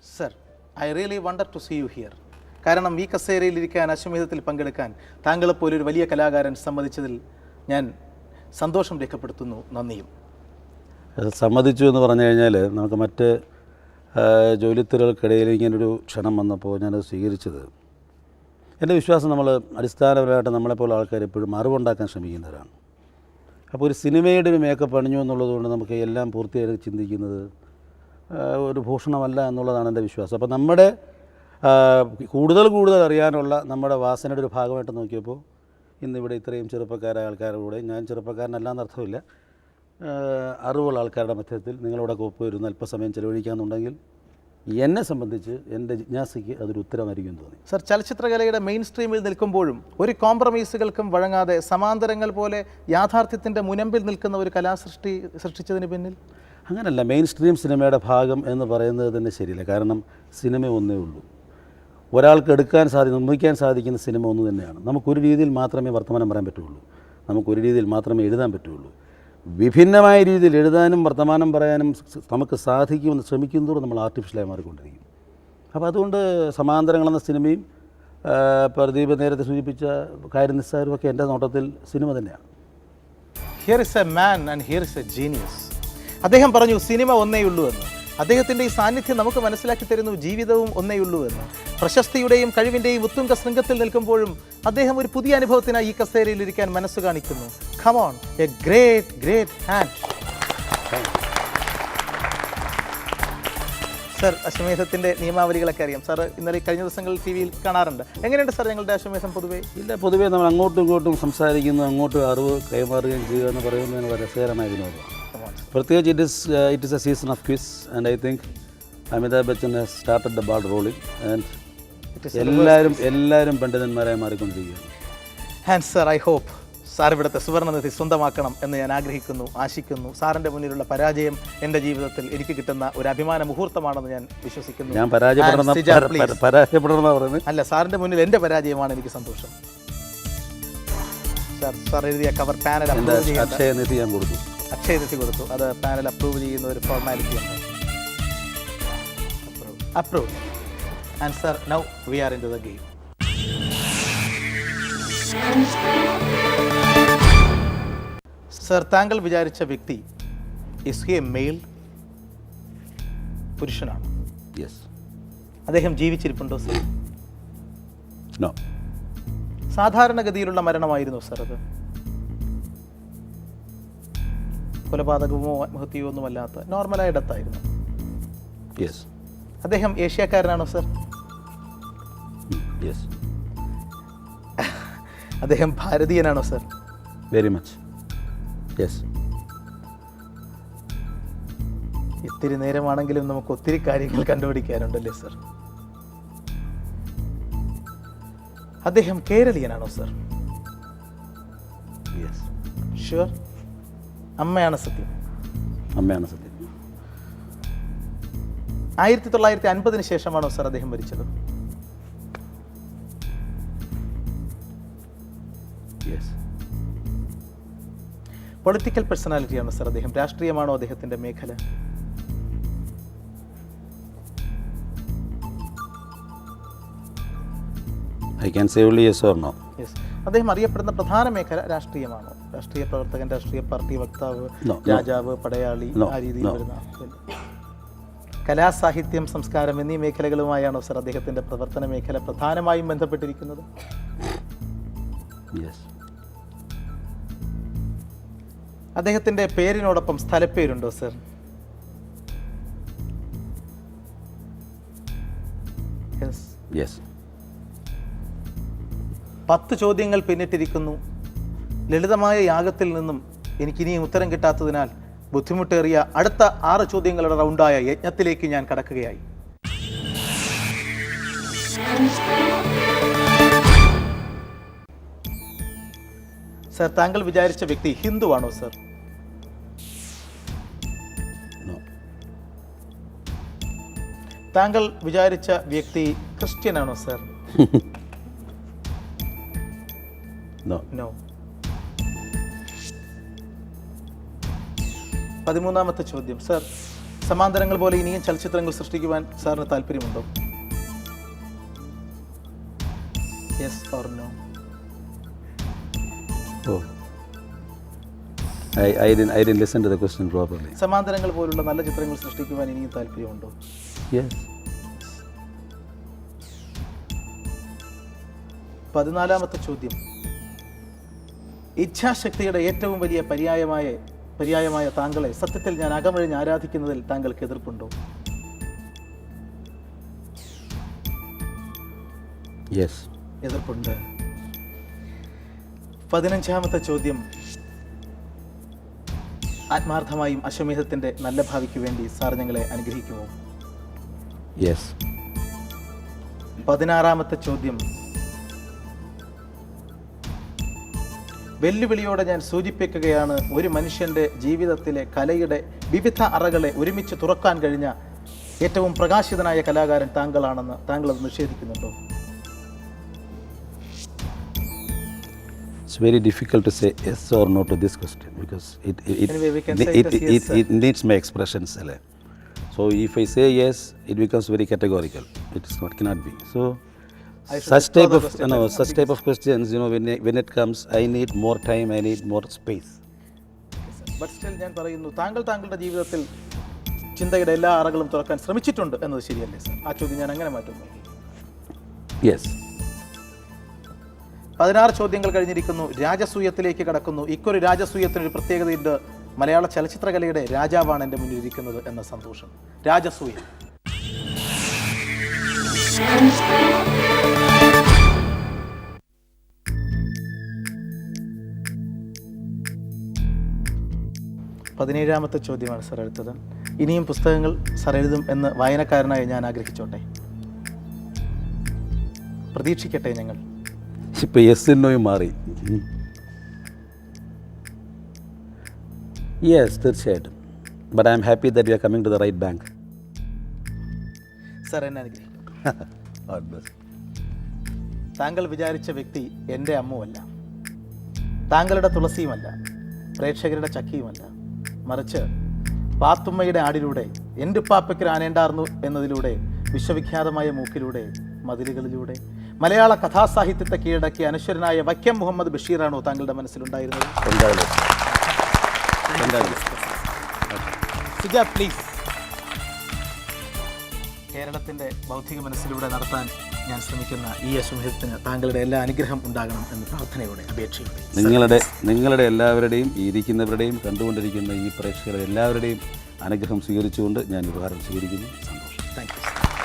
Sir, I really wonder to see you here. കാരണം ഈ കസേരയിൽ ഇരിക്കാൻ അശ്വമേധത്തിൽ പങ്കെടുക്കാൻ താങ്കളെപ്പോലെ ഒരു വലിയ കലാകാരൻ സമ്മതിച്ചതിൽ ഞാൻ സന്തോഷം രേഖപ്പെടുത്തുന്നു. നന്ദിയും. സമ്മതിച്ചു എന്ന് പറഞ്ഞു കഴിഞ്ഞാൽ നമുക്ക് മറ്റ് ജോലിത്തിരകൾക്കിടയിൽ ഇങ്ങനൊരു ക്ഷണം വന്നപ്പോൾ ഞാനത് സ്വീകരിച്ചത്. എന്റെ വിശ്വാസം നമ്മൾ അടിസ്ഥാനപരമായിട്ട് നമ്മളെപ്പോലെ ആൾക്കാർ എപ്പോഴും അറിവുണ്ടാക്കാൻ ശ്രമിക്കുന്നവരാണ്. അപ്പോൾ ഒരു സിനിമയുടെ ഒരു മേക്കപ്പ് അണിഞ്ഞു എന്നുള്ളതുകൊണ്ട് നമുക്ക് എല്ലാം പൂർത്തിയായി ചിന്തിക്കുന്നത് ഒരു ഭൂഷണമല്ല എന്നുള്ളതാണ് എന്റെ വിശ്വാസം. അപ്പോൾ നമ്മുടെ കൂടുതൽ കൂടുതൽ അറിയാനുള്ള നമ്മുടെ വാസനയുടെ ഒരു ഭാഗമായിട്ട് നോക്കിയപ്പോൾ ഇന്നിവിടെ ഇത്രയും ചെറുപ്പക്കാരായ ആൾക്കാരുടെ കൂടെ ഞാൻ ചെറുപ്പക്കാരനല്ല എന്നർത്ഥമില്ല അറിവുള്ള ആൾക്കാരുടെ മധ്യത്തിൽ നിങ്ങളോടൊക്കെ ഒപ്പ് വരുന്ന അല്പസമയം ചെലവഴിക്കാമെന്നുണ്ടെങ്കിൽ എന്നെ സംബന്ധിച്ച് എന്റെ ജിജ്ഞാസയ്ക്ക് അതൊരു ഉത്തരമായിരിക്കും തോന്നി. സർ ചലച്ചിത്രകലയുടെ മെയിൻ സ്ട്രീമിൽ നിൽക്കുമ്പോഴും ഒരു കോംപ്രമൈസുകൾക്കും വഴങ്ങാതെ സമാന്തരങ്ങൾ പോലെ യാഥാർത്ഥ്യത്തിന്റെ മുനമ്പിൽ നിൽക്കുന്ന ഒരു കലാസൃഷ്ടി സൃഷ്ടിച്ചതിന് പിന്നിൽ? അങ്ങനല്ല മെയിൻ സ്ട്രീം സിനിമയുടെ ഭാഗം എന്ന് പറയുന്നത് തന്നെ ശരിയല്ല. കാരണം സിനിമ ഒന്നേ ഉള്ളൂ. ഒരാൾക്ക് എടുക്കാൻ സാധിക്കും നിർമ്മിക്കാൻ സാധിക്കുന്ന സിനിമ ഒന്ന് തന്നെയാണ്. നമുക്കൊരു രീതിയിൽ മാത്രമേ വർത്തമാനം പറയാൻ പറ്റുള്ളൂ. നമുക്കൊരു രീതിയിൽ മാത്രമേ എഴുതാൻ പറ്റുള്ളൂ. വിഭിന്നമായ രീതിയിൽ എഴുതാനും വർത്തമാനം പറയാനും നമുക്ക് സാധിക്കുമെന്ന് ശ്രമിക്കുന്നതോടെ നമ്മൾ ആർട്ടിഫിഷ്യലായി മാറിക്കൊണ്ടിരിക്കും. അപ്പോൾ അതുകൊണ്ട് സമാന്തരങ്ങളെന്ന സിനിമയും പ്രദീപ് നേരത്തെ സൂചിപ്പിച്ച കാര്യം നിസ്സാരും ഒക്കെ എന്റെ നോട്ടത്തിൽ സിനിമ തന്നെയാണ്. Here is a man and here is a genius അദ്ദേഹം പറഞ്ഞു സിനിമ ഒന്നേ ഉള്ളൂ എന്ന്. അദ്ദേഹത്തിന്റെ ഈ സാന്നിധ്യം നമുക്ക് മനസ്സിലാക്കി തരുന്നു ജീവിതവും ഒന്നേയുള്ളൂ എന്ന്. പ്രശസ്തിയുടെയും കഴിവിന്റെയും ഉത്തുംഗ ശൃംഗത്തിൽ നിൽക്കുമ്പോഴും അദ്ദേഹം ഒരു പുതിയ അനുഭവത്തിനായി ഈ കസേരയിൽ ഇരിക്കാൻ മനസ്സ് കാണിക്കുന്നു. Come on a great great hand sir അശ്വമേധത്തിന്റെ നിയമാവലികളൊക്കെ അറിയാം. സാർ ഇന്നലെ കഴിഞ്ഞ ദിവസങ്ങളിൽ ടി വിയിൽ കാണാറുണ്ട്. എങ്ങനെയുണ്ട് സാർ ഞങ്ങളുടെ അശ്വമേധം പൊതുവേ? ഇല്ല പൊതുവേ നമ്മൾ അങ്ങോട്ടും ഇങ്ങോട്ടും സംസാരിക്കുന്നു അങ്ങോട്ടും അറിവ് കൈമാറുകയും ചെയ്യുക എന്ന് പറയുന്നതിന് വളരെ രസകരമായ വിനോദമാണ്. പ്രത്യേകിച്ച് it is it is a season of quiz and I think Amitabh Bachchan has started the ball rolling and എല്ലാവരും എല്ലാവരും പണ്ഡിതന്മാരായി മാറിക്കൊണ്ടിരിക്കുകയാണ്. Hand sir I hope sir ഇവിടുത്തെ സുവർണനിധി സ്വന്തമാക്കണം എന്ന് ഞാൻ ആഗ്രഹിക്കുന്നു ആശിക്കുന്നു. സാറിന്റെ മുന്നിലുള്ള പരാജയം എന്റെ ജീവിതത്തിൽ എനിക്ക് കിട്ടുന്ന ഒരു അഭിമാന മുഹൂർത്തമാണെന്ന് ഞാൻ വിശ്വസിക്കുന്നു. ഞാൻ പരാജയപ്പെടണം അല്ല സാറിന്റെ മുന്നിൽ എന്റെ പരാജയമാണ് എനിക്ക് സന്തോഷം. സാർ സാർ എഴുതിയ കവർ പാനൽ അക്ഷയ നിധി ഞാൻ കൊടുത്തു. അക്ഷയതെത്തി കൊടുത്തു. അത് പാനൽ അപ്രൂവ് ചെയ്യുന്ന ഒരു ഫോർമാലിറ്റി ഉണ്ട് approve answer now we are into the game sir താങ്കൾ വിചാരിച്ച വ്യക്തി ഇസ് ഹി എ മെയിൽ പുരുഷനാണ്? യെസ് അദ്ദേഹം ജീവിച്ചിരിപ്പുണ്ടോ സർ നോ സാധാരണഗതിയിലുള്ള മരണമായിരുന്നു സർ അത്? കൊലപാതകമോ ആത്മഹത്യയോ ഒന്നുമല്ലാത്ത നോർമലായ ഡെത്തായിരുന്നു. യെസ് അദ്ദേഹം ഏഷ്യക്കാരനാണോ സർ? യെസ് അദ്ദേഹം ഭാരതീയനാണോ സർ? വെരി മച്ച് യെസ് ഇത്തിരി നേരമാണെങ്കിലും നമുക്ക് ഒത്തിരി കാര്യങ്ങൾ കണ്ടുപിടിക്കാനുണ്ടല്ലേ സർ? അദ്ദേഹം കേരളീയനാണോ സർ? യെസ് ഷുവർ അമ്മയാണ് സത്യം. അമ്മയാണ് സത്യം. ആയിരത്തി തൊള്ളായിരത്തി അൻപതിന് ശേഷമാണോ സർ അദ്ദേഹം മരിച്ചത്. പൊളിറ്റിക്കൽ പേഴ്സണാലിറ്റിയാണോ സർ അദ്ദേഹം. രാഷ്ട്രീയമാണോ അദ്ദേഹത്തിന്റെ മേഖല? I can say only yes or no yes അദ്ദേഹം അറിയപ്പെടുന്ന പ്രധാന മേഖല രാഷ്ട്രീയമാണ്. രാഷ്ട്രീയ പ്രവർത്തകൻ രാഷ്ട്രീയ പാർട്ടി വക്താവ്. രാജാവ് പടയാളി ആ രീതിയിൽ വരുന്ന കലാസാഹിത്യം സംസ്കാരം എന്നീ മേഖലകളുമായാണോ സർ അദ്ദേഹത്തിന്റെ പ്രവർത്തന മേഖല പ്രധാനമായും ബന്ധപ്പെട്ടിരിക്കുന്നത്. അദ്ദേഹത്തിന്റെ പേരിനോടൊപ്പം സ്ഥലപ്പേരുണ്ടോ സർ? യെസ് യെസ് പത്ത് ചോദ്യങ്ങൾ പിന്നിട്ടിരിക്കുന്നു. ലളിതമായ യാഗത്തിൽ നിന്നും എനിക്കിനിയും ഉത്തരം കിട്ടാത്തതിനാൽ ബുദ്ധിമുട്ടേറിയ അടുത്ത ആറ് ചോദ്യങ്ങളുടെ റൗണ്ടായ യജ്ഞത്തിലേക്ക് ഞാൻ കടക്കുകയായി. സർ താങ്കൾ വിചാരിച്ച വ്യക്തി ഹിന്ദുവാണോ സർ? താങ്കൾ വിചാരിച്ച വ്യക്തി ക്രിസ്ത്യനാണോ സർ? No No. പതിമൂന്നാമത്തെ ചോദ്യം. സർ സമാന്തരങ്ങൾ പോലെ ഇനിയും ചലച്ചിത്രങ്ങൾ സൃഷ്ടിക്കുവാൻ സാറിന് താല്പര്യമുണ്ടോ? Yes or no oh. സമാന്തരങ്ങൾ പോലുള്ള നല്ല ചിത്രങ്ങൾ സൃഷ്ടിക്കുവാൻ ഇനിയും താല്പര്യമുണ്ടോ? യെസ് പതിനാലാമത്തെ ചോദ്യം. ഇച്ഛാശക്തിയുടെ ഏറ്റവും വലിയ പര്യായമായ പര്യായമായ താങ്കളെ സത്യത്തിൽ ഞാൻ അകമഴിഞ്ഞ് ആരാധിക്കുന്നതിൽ താങ്കൾക്ക് എതിർപ്പുണ്ടോ? എതിർപ്പുണ്ട്. പതിനഞ്ചാമത്തെ ചോദ്യം. ആത്മാർത്ഥമായും അശ്വമേധത്തിന്റെ നല്ല ഭാവിക്ക് വേണ്ടി സാർ ഞങ്ങളെ അനുഗ്രഹിക്കുമോ? പതിനാറാമത്തെ ചോദ്യം. വെല്ലുവിളിയോടെ ഞാൻ സൂചിപ്പിക്കുകയാണ് ഒരു മനുഷ്യന്റെ ജീവിതത്തിലെ കലയുടെ വിവിധ അറകളെ ഒരുമിച്ച് തുറക്കാൻ കഴിഞ്ഞ ഏറ്റവും പ്രകാശിതനായ കലാകാരൻ താങ്കളാണെന്ന് താങ്കൾ അത് നിഷേധിക്കുന്നുണ്ടോ It's very difficult to say yes or no to this question because it it, it, Anyway, it, it, it yes, it, it needs my expressions. So if I say yes, it becomes very categorical. It is not cannot be. So such type of you know such type of questions, you know, when I, when it comes, I need more time. I need more space. But still ഞാൻ പറയുന്നു താങ്കൾ താങ്കളുടെ ജീവിതത്തിൽ ചിന്തയുടെ എല്ലാ അറകളും തുറക്കാൻ ശ്രമിച്ചിട്ടുണ്ട് എന്നത് ശരിയല്ലേ സർ ആ ചോദ്യം ഞാൻ അങ്ങനെ മാറ്റുന്നു Yes. പതിനാറ് ചോദ്യങ്ങൾ കഴിഞ്ഞിരിക്കുന്നു രാജസൂയത്തിലേക്ക് കടക്കുന്നു ഇക്കൊരു രാജസൂയത്തിനൊരു പ്രത്യേകതയുണ്ട് മലയാള ചലച്ചിത്രകലയുടെ രാജാവാണ് എന്റെ മുന്നിലിരിക്കുന്നത് എന്ന സന്തോഷം രാജസൂയം പതിനേഴാമത്തെ ചോദ്യമാണ് സാർ എടുത്തത്. ഇനിയും പുസ്തകങ്ങൾ സാർ എഴുതും എന്ന് വായനക്കാരനായി ഞാൻ ആഗ്രഹിച്ചോട്ടെ? പ്രതീക്ഷിക്കട്ടെ ഞങ്ങൾ. ഇപ്പം എസ് എന്നോയും മാറി. യെസ് തീർച്ചയായിട്ടും. But I'm happy that you are coming to the right bank sir എന്നെ അനുഗ്രഹിക്കും. താങ്കൾ വിചാരിച്ച വ്യക്തി എന്റെ അമ്മുവല്ല. താങ്കളുടെ തുളസിയുമല്ല പ്രേക്ഷകരുടെ ചക്കിയുമല്ല. മറിച്ച് പാത്തുമ്മയുടെ ആടിലൂടെ എന്റെ പാപ്പയ്ക്ക് രാനേണ്ടാർന്നു എന്നതിലൂടെ വിശ്വവിഖ്യാതമായ മൂക്കിലൂടെ മതിലുകളിലൂടെ മലയാള കഥാസാഹിത്യത്തെ കീഴടക്കിയ അനശ്വരനായ വക്യം മുഹമ്മദ് ബഷീറാണോ താങ്കളുടെ മനസ്സിലുണ്ടായിരുന്നത്? പ്ലീസ് കേരളത്തിന്റെ ബൗദ്ധിക മനസ്സിലൂടെ നടത്താൻ ഞാൻ ശ്രമിക്കുന്ന ഈ അശ്വമേധത്തിന് താങ്കളുടെ എല്ലാ അനുഗ്രഹം ഉണ്ടാകണം എന്ന് പ്രാർത്ഥനയോടെ അപേക്ഷയോടെ നിങ്ങളുടെ നിങ്ങളുടെ എല്ലാവരുടെയും ഇരിക്കുന്നവരുടെയും കണ്ടുകൊണ്ടിരിക്കുന്ന ഈ പ്രേക്ഷകരുടെ എല്ലാവരുടെയും അനുഗ്രഹം സ്വീകരിച്ചുകൊണ്ട് ഞാൻ ഉപഹാരം സ്വീകരിക്കുന്നു. സന്തോഷം. Thank you